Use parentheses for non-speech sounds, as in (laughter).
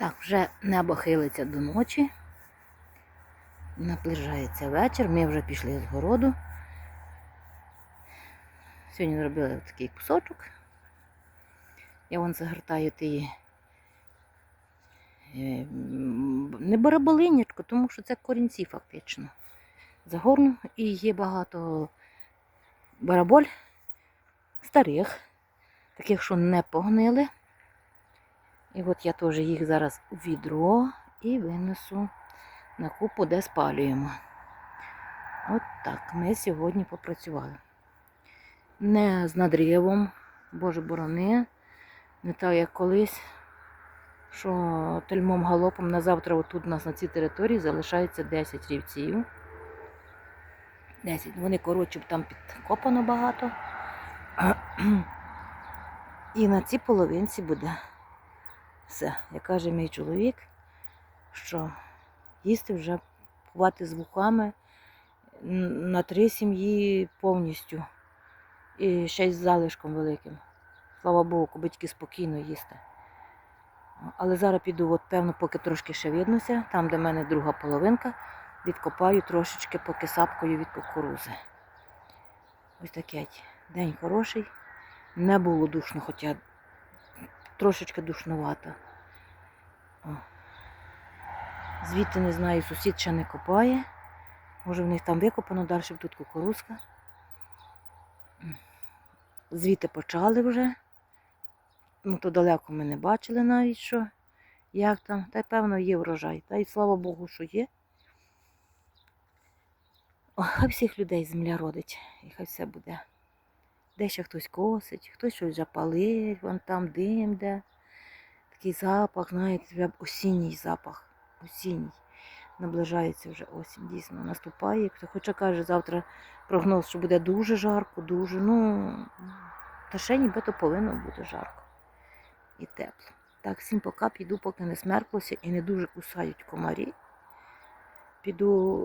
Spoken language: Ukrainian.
Так, вже небо хилиться до ночі. Наближається вечір. Ми вже пішли з городу. Сьогодні зробили такий кусочок. Я вон загортаю ті е, не бараболинячко, тому що це корінці фактично. Загорну і є багато бараболь старих, таких, що не погнили. І от я теж їх зараз у відро і винесу на купу, де спалюємо. От так ми сьогодні попрацювали. Не з надривом, Боже борони, не так як колись, що тельмом галопом на завтра отут у нас на цій території залишається 10 рівців. 10. Вони коротше там підкопано багато. (clears throat) І на цій половинці буде все. Як каже мій чоловік, що їсти вже кувати з вухами на три сім'ї повністю. І ще й з залишком великим. Слава Богу, коби тільки спокійно їсти. Але зараз піду, от певно, поки трошки ще виднося, там, де в мене друга половинка, відкопаю трошечки поки сапкою від кукурузи. Ось такий день хороший. Не було душно, хоча трошечки душнувато. О. Звідти не знаю, сусід ще не копає. Може в них там викопано, далі тут кукурузка. Звідти почали вже. Ну, то далеко ми не бачили навіть що, як там. Та й певно є врожай. Та й слава Богу, що є. О, хай всіх людей земля родить, і хай все буде. Де ще хтось косить, хтось щось вже палить, вон там дим де. Такий запах, знаєте, осінній запах. Осінній. Наближається вже осінь, дійсно наступає. Хоча каже, завтра прогноз, що буде дуже жарко, дуже. Ну, та ще нібито повинно бути жарко і тепло. Так, всім пока піду, поки не смерклося і не дуже кусають комарі. Піду